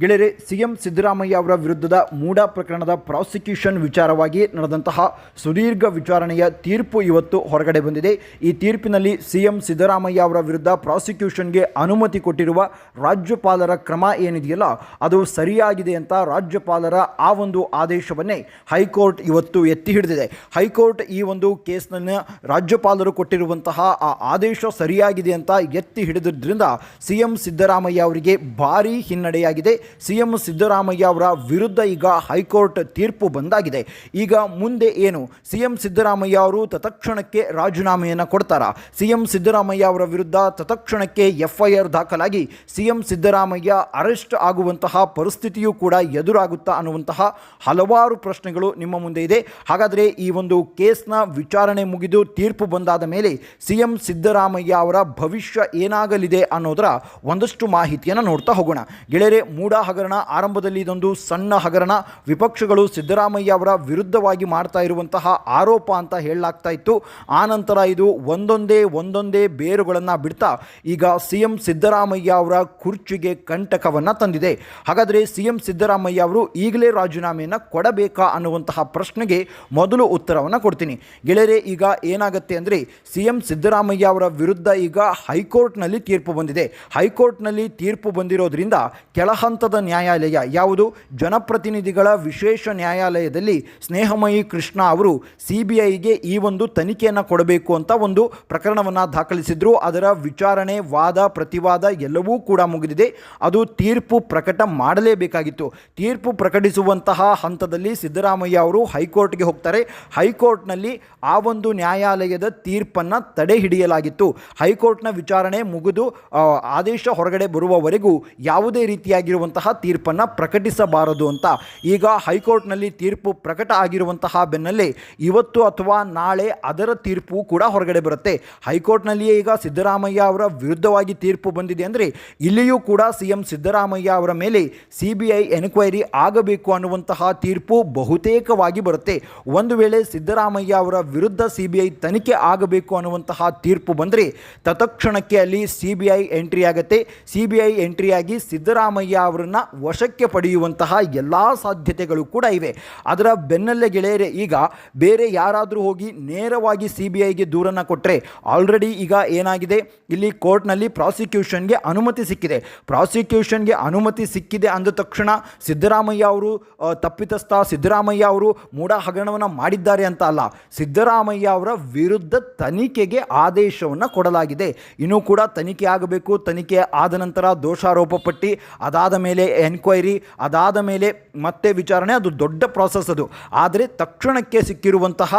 ಗೆಳೆಯರೆ, ಸಿಎಂ ಸಿದ್ದರಾಮಯ್ಯ ಅವರ ವಿರುದ್ಧದ ಮೂಡ ಪ್ರಕರಣದ ಪ್ರಾಸಿಕ್ಯೂಷನ್ ವಿಚಾರವಾಗಿ ನಡೆದಂತಹ ಸುದೀರ್ಘ ವಿಚಾರಣೆಯ ತೀರ್ಪು ಇವತ್ತು ಹೊರಗಡೆ ಬಂದಿದೆ. ಈ ತೀರ್ಪಿನಲ್ಲಿ ಸಿಎಂ ಸಿದ್ದರಾಮಯ್ಯ ಅವರ ವಿರುದ್ಧ ಪ್ರಾಸಿಕ್ಯೂಷನ್ಗೆ ಅನುಮತಿ ಕೊಟ್ಟಿರುವ ರಾಜ್ಯಪಾಲರ ಕ್ರಮ ಏನಿದೆಯಲ್ಲ, ಅದು ಸರಿಯಾಗಿದೆ ಅಂತ ರಾಜ್ಯಪಾಲರ ಆ ಒಂದು ಆದೇಶವನ್ನೇ ಹೈಕೋರ್ಟ್ ಇವತ್ತು ಎತ್ತಿ ಹಿಡಿದಿದೆ. ಹೈಕೋರ್ಟ್ ಈ ಒಂದು ಕೇಸನ್ನ ರಾಜ್ಯಪಾಲರು ಕೊಟ್ಟಿರುವಂತಹ ಆ ಆದೇಶ ಸರಿಯಾಗಿದೆ ಅಂತ ಎತ್ತಿ ಹಿಡಿದಿದ್ದರಿಂದ ಸಿಎಂ ಸಿದ್ದರಾಮಯ್ಯ ಅವರಿಗೆ ಭಾರೀ ಹಿನ್ನಡೆಯಾಗಿದೆ. ಸಿ ಎಂ ಸಿದ್ದರಾಮಯ್ಯ ಅವರ ವಿರುದ್ಧ ಈಗ ಹೈಕೋರ್ಟ್ ತೀರ್ಪು ಬಂದಾಗಿದೆ. ಈಗ ಮುಂದೆ ಏನು? ಸಿಎಂ ಸಿದ್ದರಾಮಯ್ಯ ಅವರು ತತ್ಕ್ಷಣಕ್ಕೆ ರಾಜೀನಾಮೆಯನ್ನು ಕೊಡ್ತಾರಾ. ಸಿಎಂ ಸಿದ್ದರಾಮಯ್ಯ ಅವರ ವಿರುದ್ಧ ತತ್ಕ್ಷಣಕ್ಕೆ ಎಫ್ಐಆರ್ ದಾಖಲಾಗಿ ಸಿಎಂ ಸಿದ್ದರಾಮಯ್ಯ ಅರೆಸ್ಟ್ ಆಗುವಂತಹ ಪರಿಸ್ಥಿತಿಯೂ ಕೂಡ ಎದುರಾಗುತ್ತಾ ಅನ್ನುವಂತಹ ಹಲವಾರು ಪ್ರಶ್ನೆಗಳು ನಿಮ್ಮ ಮುಂದೆ ಇದೆ. ಹಾಗಾದರೆ ಈ ಒಂದು ಕೇಸ್ನ ವಿಚಾರಣೆ ಮುಗಿದು ತೀರ್ಪು ಬಂದಾದ ಮೇಲೆ ಸಿಎಂ ಸಿದ್ದರಾಮಯ್ಯ ಅವರ ಭವಿಷ್ಯ ಏನಾಗಲಿದೆ ಅನ್ನೋದರ ಒಂದಷ್ಟು ಮಾಹಿತಿಯನ್ನು ನೋಡ್ತಾ ಹೋಗೋಣ. ಗೆಳೆಯರೆ ಹಗರಣ ಆರಂಭದಲ್ಲಿ ಇದೊಂದು ಸಣ್ಣ ಹಗರಣ. ವಿಪಕ್ಷಗಳು ಸಿದ್ದರಾಮಯ್ಯ ಅವರ ವಿರುದ್ಧವಾಗಿ ಮಾಡ್ತಾ ಇರುವಂತಹ ಆರೋಪ ಅಂತ ಹೇಳಲಾಗ್ತಾ ಇತ್ತು. ಆನಂತರ ಇದು ಒಂದೊಂದೇ ಒಂದೊಂದೇ ಬೇರುಗಳನ್ನು ಬಿಡ್ತಾ ಈಗ ಸಿ ಎಂ ಸಿದ್ದರಾಮಯ್ಯ ಅವರ ಕುರ್ಚಿಗೆ ಕಂಟಕವನ್ನು ತಂದಿದೆ. ಹಾಗಾದರೆ ಸಿ ಎಂ ಸಿದ್ದರಾಮಯ್ಯ ಅವರು ಈಗಲೇ ರಾಜೀನಾಮೆಯನ್ನು ಕೊಡಬೇಕಾ ಅನ್ನುವಂತಹ ಪ್ರಶ್ನೆಗೆ ಮೊದಲು ಉತ್ತರವನ್ನು ಕೊಡ್ತೀನಿ. ಗೆಳೆಯರೆ, ಈಗ ಏನಾಗುತ್ತೆ ಅಂದರೆ ಸಿ ಎಂ ಸಿದ್ದರಾಮಯ್ಯ ಅವರ ವಿರುದ್ಧ ಈಗ ಹೈಕೋರ್ಟ್ನಲ್ಲಿ ತೀರ್ಪು ಬಂದಿದೆ. ಹೈಕೋರ್ಟ್ನಲ್ಲಿ ತೀರ್ಪು ಬಂದಿರೋದ್ರಿಂದ ಕೆಳಹಂತದ ನ್ಯಾಯಾಲಯ ಯಾವುದು? ಜನಪ್ರತಿನಿಧಿಗಳ ವಿಶೇಷ ನ್ಯಾಯಾಲಯದಲ್ಲಿ ಸ್ನೇಹಮಯಿ ಕೃಷ್ಣ ಅವರು ಸಿ ಬಿ ಈ ಒಂದು ತನಿಖೆಯನ್ನು ಕೊಡಬೇಕು ಅಂತ ಒಂದು ಪ್ರಕರಣವನ್ನು ದಾಖಲಿಸಿದ್ರು. ಅದರ ವಿಚಾರಣೆ, ವಾದ, ಪ್ರತಿವಾದ ಎಲ್ಲವೂ ಕೂಡ ಮುಗಿದಿದೆ. ಅದು ತೀರ್ಪು ಪ್ರಕಟ ಮಾಡಲೇಬೇಕಾಗಿತ್ತು. ತೀರ್ಪು ಪ್ರಕಟಿಸುವಂತಹ ಹಂತದಲ್ಲಿ ಸಿದ್ದರಾಮಯ್ಯ ಅವರು ಹೈಕೋರ್ಟ್ಗೆ ಹೋಗ್ತಾರೆ. ಹೈಕೋರ್ಟ್ನಲ್ಲಿ ಆ ಒಂದು ನ್ಯಾಯಾಲಯದ ತೀರ್ಪನ್ನು ತಡೆ ಹಿಡಿಯಲಾಗಿತ್ತು ಹೈಕೋರ್ಟ್ನ ವಿಚಾರಣೆ ಮುಗಿದು ಆದೇಶ ಹೊರಗಡೆ ಬರುವವರೆಗೂ ಯಾವುದೇ ರೀತಿಯಾಗಿರುವಂತಹ ತೀರ್ಪನ್ನು ಪ್ರಕಟಿಸಬಾರದು ಅಂತ. ಈಗ ಹೈಕೋರ್ಟ್ನಲ್ಲಿ ತೀರ್ಪು ಪ್ರಕಟ ಆಗಿರುವಂತಹ ಬೆನ್ನಲ್ಲೇ ಇವತ್ತು ಅಥವಾ ನಾಳೆ ಅದರ ತೀರ್ಪು ಕೂಡ ಹೊರಗಡೆ ಬರುತ್ತೆ. ಹೈಕೋರ್ಟ್ನಲ್ಲಿಯೇ ಈಗ ಸಿದ್ದರಾಮಯ್ಯ ಅವರ ವಿರುದ್ಧವಾಗಿ ತೀರ್ಪು ಬಂದಿದೆ ಅಂದರೆ ಇಲ್ಲಿಯೂ ಕೂಡ ಸಿ ಎಂ ಸಿದ್ದರಾಮಯ್ಯ ಅವರ ಮೇಲೆ ಸಿ ಬಿ ಐ ಎನ್ಕ್ವೈರಿ ಆಗಬೇಕು ಅನ್ನುವಂತಹ ತೀರ್ಪು ಬಹುತೇಕವಾಗಿ ಬರುತ್ತೆ. ಒಂದು ವೇಳೆ ಸಿದ್ದರಾಮಯ್ಯ ಅವರ ವಿರುದ್ಧ ಸಿ ಬಿ ಐ ತನಿಖೆ ಆಗಬೇಕು ಅನ್ನುವಂತಹ ತೀರ್ಪು ಬಂದರೆ ತತ್ಕ್ಷಣಕ್ಕೆ ಅಲ್ಲಿ ಸಿ ಬಿ ಐ ಎಂಟ್ರಿ ಆಗುತ್ತೆ. ಸಿ ಬಿ ಐ ಎಂಟ್ರಿಯಾಗಿ ಸಿದ್ದರಾಮಯ್ಯ ಅವರನ್ನು ವಶಕ್ಕೆ ಪಡೆಯುವಂತಹ ಎಲ್ಲ ಸಾಧ್ಯತೆಗಳು ಕೂಡ ಇವೆ. ಅದರ ಬೆನ್ನಲ್ಲೇ ಗೆಳೆಯರೆ, ಈಗ ಬೇರೆ ಯಾರಾದರೂ ಹೋಗಿ ನೇರವಾಗಿ ಸಿ ಬಿ ಐಗೆ ದೂರನ್ನು ಕೊಟ್ಟರೆ ಆಲ್ರೆಡಿ ಈಗ ಏನಾಗಿದೆ? ಇಲ್ಲಿ ಕೋರ್ಟ್ನಲ್ಲಿ ಪ್ರಾಸಿಕ್ಯೂಷನ್ಗೆ ಅನುಮತಿ ಸಿಕ್ಕಿದೆ. ಪ್ರಾಸಿಕ್ಯೂಷನ್ಗೆ ಅನುಮತಿ ಸಿಕ್ಕಿದೆ ಅಂದ ತಕ್ಷಣ ಸಿದ್ದರಾಮಯ್ಯ ಅವರು ತಪ್ಪಿತಸ್ಥ ಸಿದ್ದರಾಮಯ್ಯ ಅವರು ಮೂಡ ಹಗರಣವನ್ನು ಮಾಡಿದ್ದಾರೆ ಅಂತ ಅಲ್ಲ, ಸಿದ್ದರಾಮಯ್ಯ ಅವರ ವಿರುದ್ಧ ತನಿಖೆಗೆ ಆದೇಶವನ್ನು ಕೊಡಲಾಗಿದೆ. ಇನ್ನೂ ಕೂಡ ತನಿಖೆ ಆಗಬೇಕು. ತನಿಖೆ ಆದ ನಂತರ ದೋಷಾರೋಪ ಪಟ್ಟಿ ಅದಾದ ಮೇಲೆ ಎನ್ಕ್ವೈರಿ ಅದಾದ ಮೇಲೆ ಮತ್ತೆ ವಿಚಾರಣೆ ಅದು ದೊಡ್ಡ ಪ್ರಾಸೆಸ್ ಅದು. ಆದರೆ ತಕ್ಷಣಕ್ಕೆ ಸಿಕ್ಕಿರುವಂತಹ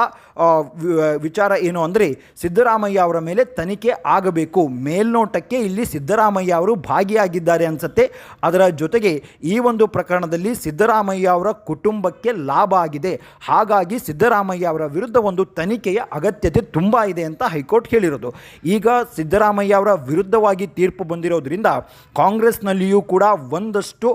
ವಿಚಾರ ಏನು ಅಂದರೆ ಸಿದ್ದರಾಮಯ್ಯ ಅವರ ಮೇಲೆ ತನಿಖೆ ಆಗಬೇಕು. ಮೇಲ್ನೋಟಕ್ಕೆ ಇಲ್ಲಿ ಸಿದ್ದರಾಮಯ್ಯ ಅವರು ಭಾಗಿಯಾಗಿದ್ದಾರೆ ಅನಿಸುತ್ತೆ. ಅದರ ಜೊತೆಗೆ ಈ ಒಂದು ಪ್ರಕರಣದಲ್ಲಿ ಸಿದ್ದರಾಮಯ್ಯ ಅವರ ಕುಟುಂಬಕ್ಕೆ ಲಾಭ ಆಗಿದೆ. ಹಾಗಾಗಿ ಸಿದ್ದರಾಮಯ್ಯ ಅವರ ವಿರುದ್ಧ ಒಂದು ತನಿಖೆಯ ಅಗತ್ಯತೆ ತುಂಬ ಇದೆ ಅಂತ ಹೈಕೋರ್ಟ್ ಹೇಳಿರೋದು. ಈಗ ಸಿದ್ದರಾಮಯ್ಯ ಅವರ ವಿರುದ್ಧವಾಗಿ ತೀರ್ಪು ಬಂದಿರೋದ್ರಿಂದ ಕಾಂಗ್ರೆಸ್ನಲ್ಲಿಯೂ ಕೂಡ ಒಂದಷ್ಟು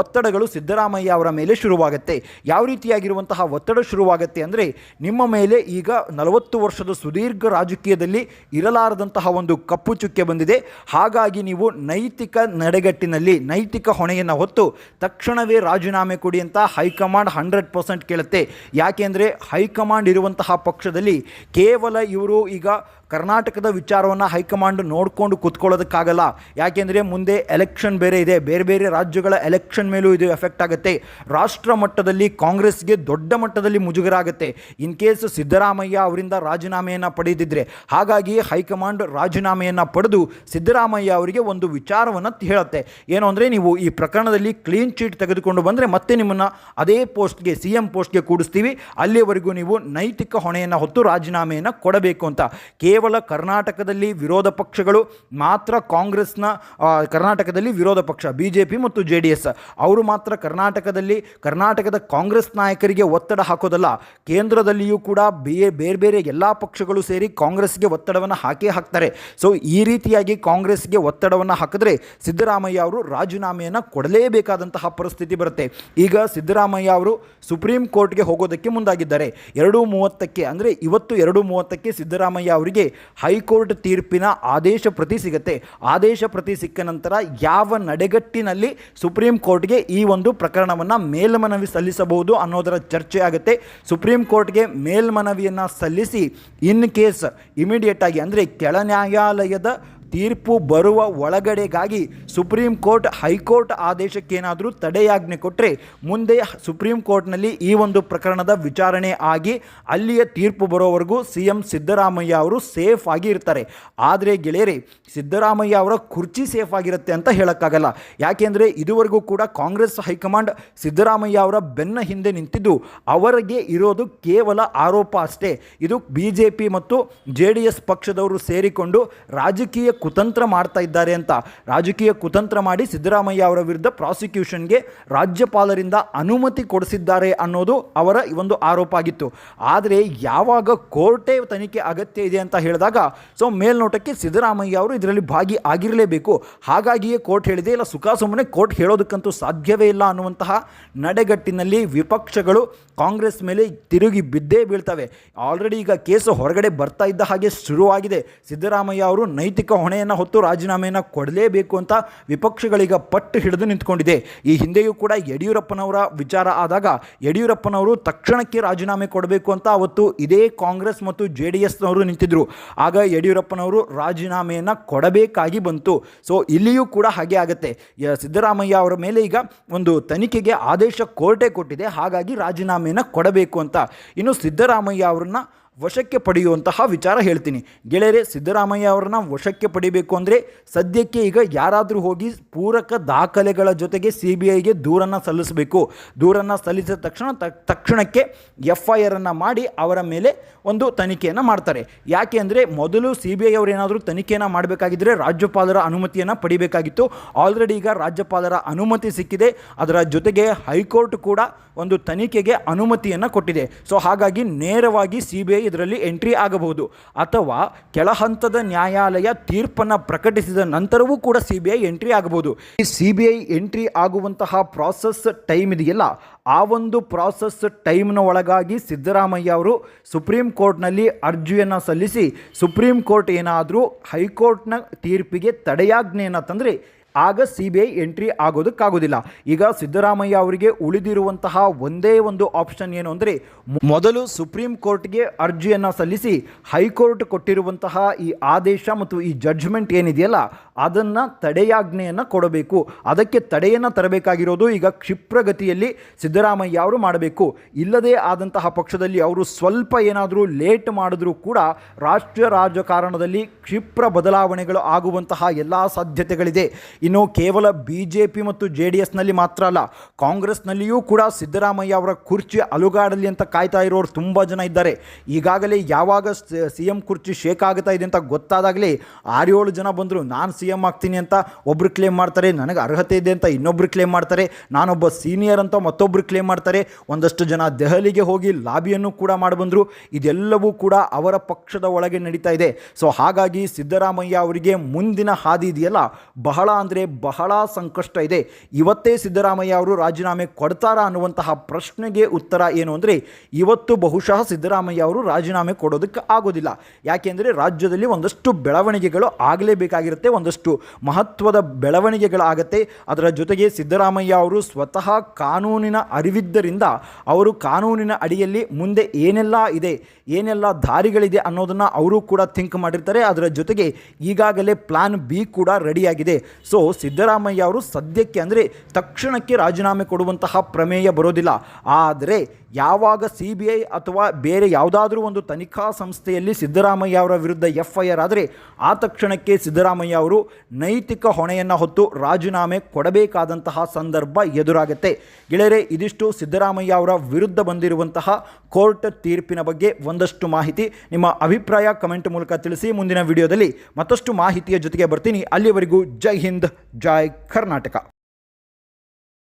ಒತ್ತಡಗಳು ಸಿದ್ದರಾಮಯ್ಯ ಅವರ ಮೇಲೆ ಶುರುವಾಗುತ್ತೆ. ಯಾವ ರೀತಿಯಾಗಿರುವಂತಹ ಒತ್ತಡ ಶುರುವಾಗುತ್ತೆ ಅಂದರೆ ನಿಮ್ಮ ಮೇಲೆ ಈಗ ನಲವತ್ತು ವರ್ಷದ ಸುದೀರ್ಘ ರಾಜಕೀಯದಲ್ಲಿ ಇರಲಾರದಂತಹ ಒಂದು ಕಪ್ಪು ಚುಕ್ಕೆ ಬಂದಿದೆ. ಹಾಗಾಗಿ ನೀವು ನೈತಿಕ ನಡೆಗಟ್ಟಿನಲ್ಲಿ, ನೈತಿಕ ಹೊಣೆಯನ್ನು ಹೊತ್ತು ತಕ್ಷಣವೇ ರಾಜೀನಾಮೆ ಕೊಡಿ ಅಂತ ಹೈಕಮಾಂಡ್ ಹಂಡ್ರೆಡ್ ಪರ್ಸೆಂಟ್ ಕೇಳುತ್ತೆ. ಯಾಕೆಂದರೆ ಹೈಕಮಾಂಡ್ ಇರುವಂತಹ ಪಕ್ಷದಲ್ಲಿ ಕೇವಲ ಇವರು ಈಗ ಕರ್ನಾಟಕದ ವಿಚಾರವನ್ನು ಹೈಕಮಾಂಡ್ ನೋಡಿಕೊಂಡು ಕೂತ್ಕೊಳ್ಳೋದಕ್ಕಾಗಲ್ಲ. ಯಾಕೆಂದರೆ ಮುಂದೆ ಎಲೆಕ್ಷನ್ ಬೇರೆ ಇದೆ. ಬೇರೆ ಬೇರೆ ರಾಜ್ಯಗಳ ಎಲೆಕ್ಷನ್ ಮೇಲೂ ಇದು ಎಫೆಕ್ಟ್ ಆಗುತ್ತೆ. ರಾಷ್ಟ್ರ ಮಟ್ಟದಲ್ಲಿ ಕಾಂಗ್ರೆಸ್ಗೆ ದೊಡ್ಡ ಮಟ್ಟದಲ್ಲಿ ಮುಜುಗರ ಆಗುತ್ತೆ ಇನ್ ಕೇಸ್ ಸಿದ್ದರಾಮಯ್ಯ ಅವರಿಂದ ರಾಜೀನಾಮೆಯನ್ನು ಪಡೆದಿದ್ದರೆ ಹಾಗಾಗಿ ಹೈಕಮಾಂಡ್ ರಾಜೀನಾಮೆಯನ್ನು ಪಡೆದು ಸಿದ್ದರಾಮಯ್ಯ ಅವರಿಗೆ ಒಂದು ವಿಚಾರವನ್ನು ಹೇಳುತ್ತೆ. ಏನು ಅಂದರೆ ನೀವು ಈ ಪ್ರಕರಣದಲ್ಲಿ ಕ್ಲೀನ್ ಚೀಟ್ ತೆಗೆದುಕೊಂಡು ಬಂದರೆ ಮತ್ತೆ ನಿಮ್ಮನ್ನು ಅದೇ ಪೋಸ್ಟ್ಗೆ ಸಿ ಎಂ ಪೋಸ್ಟ್ಗೆ ಕೂಡಿಸ್ತೀವಿ. ಅಲ್ಲಿಯವರೆಗೂ ನೀವು ನೈತಿಕ ಹೊಣೆಯನ್ನು ಹೊತ್ತು ರಾಜೀನಾಮೆಯನ್ನು ಕೊಡಬೇಕು ಅಂತ. ಕೇವಲ ಕರ್ನಾಟಕದಲ್ಲಿ ವಿರೋಧ ಪಕ್ಷಗಳು ಮಾತ್ರ ಕಾಂಗ್ರೆಸ್ನ ಕರ್ನಾಟಕದಲ್ಲಿ ವಿರೋಧ ಪಕ್ಷ ಬಿ ಜೆ ಪಿ ಮತ್ತು ಜೆ ಡಿ ಎಸ್ ಅವರು ಮಾತ್ರ ಕರ್ನಾಟಕದಲ್ಲಿ, ಕರ್ನಾಟಕದ ಕಾಂಗ್ರೆಸ್ ನಾಯಕರಿಗೆ ಒತ್ತಡ ಹಾಕೋದಲ್ಲ. ಕೇಂದ್ರದಲ್ಲಿಯೂ ಕೂಡ ಬೇ ಬೇರೆ ಬೇರೆ ಎಲ್ಲ ಪಕ್ಷಗಳು ಸೇರಿ ಕಾಂಗ್ರೆಸ್ಗೆ ಒತ್ತಡವನ್ನು ಹಾಕೇ ಹಾಕ್ತಾರೆ. ಸೊ ಈ ರೀತಿಯಾಗಿ ಕಾಂಗ್ರೆಸ್ಗೆ ಒತ್ತಡವನ್ನು ಹಾಕಿದ್ರೆ ಸಿದ್ದರಾಮಯ್ಯ ಅವರು ರಾಜೀನಾಮೆಯನ್ನು ಕೊಡಲೇಬೇಕಾದಂತಹ ಪರಿಸ್ಥಿತಿ ಬರುತ್ತೆ. ಈಗ ಸಿದ್ದರಾಮಯ್ಯ ಅವರು ಸುಪ್ರೀಂ ಕೋರ್ಟ್ಗೆ ಹೋಗೋದಕ್ಕೆ ಮುಂದಾಗಿದ್ದಾರೆ. ಎರಡು ಮೂವತ್ತಕ್ಕೆ ಅಂದರೆ ಇವತ್ತು ಎರಡು ಮೂವತ್ತಕ್ಕೆ ಸಿದ್ದರಾಮಯ್ಯ ಅವರಿಗೆ ಹೈಕೋರ್ಟ್ ತೀರ್ಪಿನ ಆದೇಶ ಪ್ರತಿ ಸಿಗುತ್ತೆ. ಆದೇಶ ಪ್ರತಿ ಸಿಕ್ಕ ನಂತರ ಯಾವ ನಡೆಗಟ್ಟಿನಲ್ಲಿ ಸುಪ್ರೀಂ ಕೋರ್ಟ್ಗೆ ಈ ಒಂದು ಪ್ರಕರಣವನ್ನು ಮೇಲ್ಮನವಿ ಸಲ್ಲಿಸಬಹುದು ಅನ್ನೋದರ ಚರ್ಚೆ ಆಗುತ್ತೆ. ಸುಪ್ರೀಂ ಕೋರ್ಟ್ಗೆ ಮೇಲ್ಮನವಿಯನ್ನು ಸಲ್ಲಿಸಿ ಇನ್ ಕೇಸ್ ಇಮಿಡಿಯೇಟ್ ಆಗಿ ಅಂದರೆ ಕೆಳ ನ್ಯಾಯಾಲಯದ ತೀರ್ಪು ಬರುವ ಒಳಗಡೆಗಾಗಿ ಸುಪ್ರೀಂ ಕೋರ್ಟ್, ಹೈಕೋರ್ಟ್ ಆದೇಶಕ್ಕೇನಾದರೂ ತಡೆಯಾಜ್ಞೆ ಕೊಟ್ಟರೆ ಮುಂದೆ ಸುಪ್ರೀಂ ಕೋರ್ಟ್ನಲ್ಲಿ ಈ ಒಂದು ಪ್ರಕರಣದ ವಿಚಾರಣೆ ಆಗಿ ಅಲ್ಲಿಯ ತೀರ್ಪು ಬರೋವರೆಗೂ ಸಿ ಎಂ ಸಿದ್ದರಾಮಯ್ಯ ಅವರು ಸೇಫ್ ಆಗಿ ಇರ್ತಾರೆ ಆದರೆ ಗೆಳೆಯರೇ, ಸಿದ್ದರಾಮಯ್ಯ ಅವರ ಕುರ್ಚಿ ಸೇಫ್ ಆಗಿರುತ್ತೆ ಅಂತ ಹೇಳೋಕ್ಕಾಗಲ್ಲ. ಯಾಕೆಂದರೆ ಇದುವರೆಗೂ ಕೂಡ ಕಾಂಗ್ರೆಸ್ ಹೈಕಮಾಂಡ್ ಸಿದ್ದರಾಮಯ್ಯ ಅವರ ಬೆನ್ನ ಹಿಂದೆ ನಿಂತಿದ್ದು, ಅವರಿಗೆ ಇರೋದು ಕೇವಲ ಆರೋಪ ಅಷ್ಟೇ. ಇದು ಬಿ ಜೆ ಪಿ ಮತ್ತು ಜೆ ಡಿ ಎಸ್ ಪಕ್ಷದವರು ಸೇರಿಕೊಂಡು ರಾಜಕೀಯ ಕುತಂತ್ರ ಮಾಡ್ತಾ ಇದ್ದಾರೆ ಅಂತ ರಾಜಕೀಯ ಕುತಂತ್ರ ಮಾಡಿ ಸಿದ್ದರಾಮಯ್ಯ ಅವರ ವಿರುದ್ಧ ಪ್ರಾಸಿಕ್ಯೂಷನ್ಗೆ ರಾಜ್ಯಪಾಲರಿಂದ ಅನುಮತಿ ಕೊಡಿಸಿದ್ದಾರೆ ಅನ್ನೋದು ಅವರ ಒಂದು ಆರೋಪ ಆಗಿತ್ತು. ಆದರೆ ಯಾವಾಗ ಕೋರ್ಟೇ ತನಿಖೆ ಅಗತ್ಯ ಇದೆ ಅಂತ ಹೇಳಿದಾಗ, ಸೊ ಮೇಲ್ನೋಟಕ್ಕೆ ಸಿದ್ದರಾಮಯ್ಯ ಅವರು ಇದರಲ್ಲಿ ಭಾಗಿ ಆಗಿರಲೇಬೇಕು. ಹಾಗಾಗಿಯೇ ಕೋರ್ಟ್ ಹೇಳಿದೆ, ಇಲ್ಲ ಸುಖ ಸುಮ್ಮನೆ ಕೋರ್ಟ್ ಹೇಳೋದಕ್ಕಂತೂ ಸಾಧ್ಯವೇ ಇಲ್ಲ ಅನ್ನುವಂತಹ ನಡೆಗಟ್ಟಿನಲ್ಲಿ ವಿಪಕ್ಷಗಳು ಕಾಂಗ್ರೆಸ್ ಮೇಲೆ ತಿರುಗಿ ಬಿದ್ದೇ ಬೀಳ್ತವೆ. ಆಲ್ರೆಡಿ ಈಗ ಕೇಸು ಹೊರಗಡೆ ಬರ್ತಾ ಇದ್ದ ಹಾಗೆ ಶುರುವಾಗಿದೆ. ಸಿದ್ದರಾಮಯ್ಯ ಅವರು ನೈತಿಕ ಹೊಣೆಯನ್ನು ಹೊತ್ತು ರಾಜೀನಾಮೆಯನ್ನು ಕೊಡಲೇಬೇಕು ಅಂತ ವಿಪಕ್ಷಗಳೀಗ ಪಟ್ಟು ಹಿಡಿದು ನಿಂತ್ಕೊಂಡಿದೆ. ಈ ಹಿಂದೆಯೂ ಕೂಡ ಯಡಿಯೂರಪ್ಪನವರ ವಿಚಾರ ಆದಾಗ ಯಡಿಯೂರಪ್ಪನವರು ತಕ್ಷಣಕ್ಕೆ ರಾಜೀನಾಮೆ ಕೊಡಬೇಕು ಅಂತ ಅವತ್ತು ಇದೇ ಕಾಂಗ್ರೆಸ್ ಮತ್ತು ಜೆ ಡಿ ಎಸ್ನವರು ನಿಂತಿದ್ದರು ಆಗ ಯಡಿಯೂರಪ್ಪನವರು ರಾಜೀನಾಮೆಯನ್ನು ಕೊಡಬೇಕಾಗಿ ಬಂತು. ಸೊ ಇಲ್ಲಿಯೂ ಕೂಡ ಹಾಗೆ ಆಗುತ್ತೆ. ಸಿದ್ದರಾಮಯ್ಯ ಅವರ ಮೇಲೆ ಈಗ ಒಂದು ತನಿಖೆಗೆ ಆದೇಶ ಕೋರ್ಟೇ ಕೊಟ್ಟಿದೆ. ಹಾಗಾಗಿ ರಾಜೀನಾಮೆಯನ್ನು ಕೊಡಬೇಕು ಅಂತ. ಇನ್ನು ಸಿದ್ದರಾಮಯ್ಯ ಅವರನ್ನ ವಶಕ್ಕೆ ಪಡೆಯುವಂತಹ ವಿಚಾರ ಹೇಳ್ತೀನಿ. ಗೆಳೆಯರೆ, ಸಿದ್ದರಾಮಯ್ಯ ಅವರನ್ನ ವಶಕ್ಕೆ ಪಡಿಬೇಕು ಅಂದರೆ ಸದ್ಯಕ್ಕೆ ಈಗ ಯಾರಾದರೂ ಹೋಗಿ ಪೂರಕ ದಾಖಲೆಗಳ ಜೊತೆಗೆ ಸಿ ಬಿ ಐಗೆ ದೂರನ್ನು ಸಲ್ಲಿಸಬೇಕು. ದೂರನ್ನು ಸಲ್ಲಿಸಿದ ತಕ್ಷಣ ತಕ್ಷಣಕ್ಕೆ ಎಫ್ ಐ ಆರನ್ನು ಮಾಡಿ ಅವರ ಮೇಲೆ ಒಂದು ತನಿಖೆಯನ್ನು ಮಾಡ್ತಾರೆ. ಯಾಕೆ ಅಂದರೆ ಮೊದಲು ಸಿ ಬಿ ಐ ಅವರೇನಾದರೂ ತನಿಖೆಯನ್ನು ಮಾಡಬೇಕಾಗಿದ್ದರೆ ರಾಜ್ಯಪಾಲರ ಅನುಮತಿಯನ್ನು ಪಡಿಬೇಕಾಗಿತ್ತು. ಆಲ್ರೆಡಿ ಈಗ ರಾಜ್ಯಪಾಲರ ಅನುಮತಿ ಸಿಕ್ಕಿದೆ. ಅದರ ಜೊತೆಗೆ ಹೈಕೋರ್ಟ್ ಕೂಡ ಒಂದು ತನಿಖೆಗೆ ಅನುಮತಿಯನ್ನು ಕೊಟ್ಟಿದೆ. ಸೊ ಹಾಗಾಗಿ ನೇರವಾಗಿ ಸಿ ಬಿ ಐ ಇದರಲ್ಲಿ ಎಂಟ್ರಿ ಆಗಬಹುದು. ಅಥವಾ ಕೆಳ ಹಂತದ ನ್ಯಾಯಾಲಯ ತೀರ್ಪನ್ನು ಪ್ರಕಟಿಸಿದ ನಂತರವೂ ಕೂಡ ಸಿ ಬಿ ಐ ಎಂಟ್ರಿ ಆಗಬಹುದು. ಈ ಸಿ ಬಿ ಐ ಎಂಟ್ರಿ ಆಗುವಂತಹ ಪ್ರಾಸೆಸ್ ಟೈಮ್ ಇದೆಯಲ್ಲ, ಆ ಒಂದು ಪ್ರಾಸೆಸ್ ಟೈಮ್ನ ಒಳಗಾಗಿ ಸಿದ್ದರಾಮಯ್ಯ ಅವರು ಸುಪ್ರೀಂ ಕೋರ್ಟ್ನಲ್ಲಿ ಅರ್ಜಿಯನ್ನು ಸಲ್ಲಿಸಿ ಸುಪ್ರೀಂ ಕೋರ್ಟ್ ಏನಾದರೂ ಹೈಕೋರ್ಟ್ನ ತೀರ್ಪಿಗೆ ತಡೆಯಾಜ್ಞೆಯನ್ನು ತಂದರೆ ಆಗ ಸಿ ಬಿ ಐ ಎಂಟ್ರಿ ಆಗೋದಕ್ಕಾಗೋದಿಲ್ಲ. ಈಗ ಸಿದ್ದರಾಮಯ್ಯ ಅವರಿಗೆ ಉಳಿದಿರುವಂತಹ ಒಂದೇ ಒಂದು ಆಪ್ಷನ್ ಏನು ಅಂದರೆ ಮೊದಲು ಸುಪ್ರೀಂ ಕೋರ್ಟ್ಗೆ ಅರ್ಜಿಯನ್ನು ಸಲ್ಲಿಸಿ ಹೈಕೋರ್ಟ್ ಕೊಟ್ಟಿರುವಂತಹ ಈ ಆದೇಶ ಮತ್ತು ಈ ಜಡ್ಜ್ಮೆಂಟ್ ಏನಿದೆಯಲ್ಲ, ಅದನ್ನು ತಡೆಯಾಜ್ಞೆಯನ್ನು ಕೊಡಬೇಕು. ಅದಕ್ಕೆ ತಡೆಯನ್ನು ತರಬೇಕಾಗಿರೋದು ಈಗ ಕ್ಷಿಪ್ರಗತಿಯಲ್ಲಿ ಸಿದ್ದರಾಮಯ್ಯ ಅವರು ಮಾಡಬೇಕು. ಇಲ್ಲದೇ ಆದಂತಹ ಪಕ್ಷದಲ್ಲಿ ಅವರು ಸ್ವಲ್ಪ ಏನಾದರೂ ಲೇಟ್ ಮಾಡಿದ್ರೂ ಕೂಡ ರಾಷ್ಟ್ರೀಯ ರಾಜಕಾರಣದಲ್ಲಿ ಕ್ಷಿಪ್ರ ಬದಲಾವಣೆಗಳು ಆಗುವಂತಹ ಎಲ್ಲ ಸಾಧ್ಯತೆಗಳಿದೆ. ಇನ್ನು ಕೇವಲ ಬಿ ಜೆ ಪಿ ಮತ್ತು ಜೆ ಡಿ ಎಸ್ನಲ್ಲಿ ಮಾತ್ರ ಅಲ್ಲ, ಕಾಂಗ್ರೆಸ್ನಲ್ಲಿಯೂ ಕೂಡ ಸಿದ್ದರಾಮಯ್ಯ ಅವರ ಕುರ್ಚಿ ಅಲುಗಾಡಲಿ ಅಂತ ಕಾಯ್ತಾ ಇರೋರು ತುಂಬ ಜನ ಇದ್ದಾರೆ. ಈಗಾಗಲೇ ಯಾವಾಗ ಸಿ ಎಂ ಕುರ್ಚಿ ಶೇಕ್ ಆಗುತ್ತಾ ಇದೆ ಅಂತ ಗೊತ್ತಾದಾಗಲೇ ಆರೇಳು ಜನ ಬಂದರು. ನಾನು ಸಿ ಎಂ ಆಗ್ತೀನಿ ಅಂತ ಒಬ್ಬರು ಕ್ಲೇಮ್ ಮಾಡ್ತಾರೆ, ನನಗೆ ಅರ್ಹತೆ ಇದೆ ಅಂತ ಇನ್ನೊಬ್ಬರು ಕ್ಲೇಮ್ ಮಾಡ್ತಾರೆ, ನಾನೊಬ್ಬ ಸೀನಿಯರ್ ಅಂತ ಮತ್ತೊಬ್ಬರು ಕ್ಲೇಮ್ ಮಾಡ್ತಾರೆ. ಒಂದಷ್ಟು ಜನ ದೆಹಲಿಗೆ ಹೋಗಿ ಲಾಬಿಯನ್ನು ಕೂಡ ಮಾಡಿ ಬಂದರು ಇದೆಲ್ಲವೂ ಕೂಡ ಅವರ ಪಕ್ಷದ ಒಳಗೆ ನಡೀತಾ ಇದೆ. ಸೊ ಹಾಗಾಗಿ ಸಿದ್ದರಾಮಯ್ಯ ಅವರಿಗೆ ಮುಂದಿನ ಹಾದಿ ಇದೆಯಲ್ಲ, ಬಹಳ ಅಂದರೆ ಬಹಳ ಸಂಕಷ್ಟ ಇದೆ. ಇವತ್ತೇ ಸಿದ್ದರಾಮಯ್ಯ ಅವರು ರಾಜೀನಾಮೆ ಕೊಡ್ತಾರಾ ಅನ್ನುವಂತಹ ಪ್ರಶ್ನೆಗೆ ಉತ್ತರ ಏನು ಅಂದರೆ, ಇವತ್ತು ಬಹುಶಃ ಸಿದ್ದರಾಮಯ್ಯ ಅವರು ರಾಜೀನಾಮೆ ಕೊಡೋದಕ್ಕೆ ಆಗೋದಿಲ್ಲ. ಯಾಕೆಂದರೆ ರಾಜ್ಯದಲ್ಲಿ ಒಂದಷ್ಟು ಬೆಳವಣಿಗೆಗಳು ಆಗಲೇಬೇಕಾಗಿರುತ್ತೆ, ಒಂದಷ್ಟು ಮಹತ್ವದ ಬೆಳವಣಿಗೆಗಳಾಗತ್ತೆ. ಅದರ ಜೊತೆಗೆ ಸಿದ್ದರಾಮಯ್ಯ ಅವರು ಸ್ವತಃ ಕಾನೂನಿನ ಅರಿವಿದ್ದರಿಂದ ಅವರು ಕಾನೂನಿನ ಅಡಿಯಲ್ಲಿ ಮುಂದೆ ಏನೆಲ್ಲ ಇದೆ, ಏನೆಲ್ಲ ದಾರಿಗಳಿದೆ ಅನ್ನೋದನ್ನು ಅವರು ಕೂಡ ಥಿಂಕ್ ಮಾಡಿರ್ತಾರೆ. ಅದರ ಜೊತೆಗೆ ಈಗಾಗಲೇ ಪ್ಲಾನ್ ಬಿ ಕೂಡ ರೆಡಿಯಾಗಿದೆ ಸೊ ಸಿದ್ದರಾಮಯ್ಯ ಅವರು ಸದ್ಯಕ್ಕೆ ಅಂದರೆ ತಕ್ಷಣಕ್ಕೆ ರಾಜೀನಾಮೆ ಕೊಡುವಂತಹ ಪ್ರಮೇಯ ಬರೋದಿಲ್ಲ. ಆದರೆ ಯಾವಾಗ ಸಿ ಬಿ ಐ ಅಥವಾ ಬೇರೆ ಯಾವುದಾದ್ರೂ ಒಂದು ತನಿಖಾ ಸಂಸ್ಥೆಯಲ್ಲಿ ಸಿದ್ದರಾಮಯ್ಯ ಅವರ ವಿರುದ್ಧ ಎಫ್ ಐ ಆರ್ ಆದರೆ ಆ ತಕ್ಷಣಕ್ಕೆ ಸಿದ್ದರಾಮಯ್ಯ ಅವರು ನೈತಿಕ ಹೊಣೆಯನ್ನು ಹೊತ್ತು ರಾಜೀನಾಮೆ ಕೊಡಬೇಕಾದಂತಹ ಸಂದರ್ಭ ಎದುರಾಗುತ್ತೆ. ಗೆಳೆಯರೆ, ಇದಿಷ್ಟು ಸಿದ್ದರಾಮಯ್ಯ ಅವರ ವಿರುದ್ಧ ಬಂದಿರುವಂತಹ ಕೋರ್ಟ್ ತೀರ್ಪಿನ ಬಗ್ಗೆ ಒಂದಷ್ಟು ಮಾಹಿತಿ ನಿಮ್ಮ ಅಭಿಪ್ರಾಯ ಕಮೆಂಟ್ ಮೂಲಕ ತಿಳಿಸಿ. ಮುಂದಿನ ವಿಡಿಯೋದಲ್ಲಿ ಮತ್ತಷ್ಟು ಮಾಹಿತಿಯ ಜೊತೆಗೆ ಬರ್ತೀನಿ. ಅಲ್ಲಿವರೆಗೂ ಜೈ ಹಿಂದ್, ಜೈ ಕರ್ನಾಟಕ.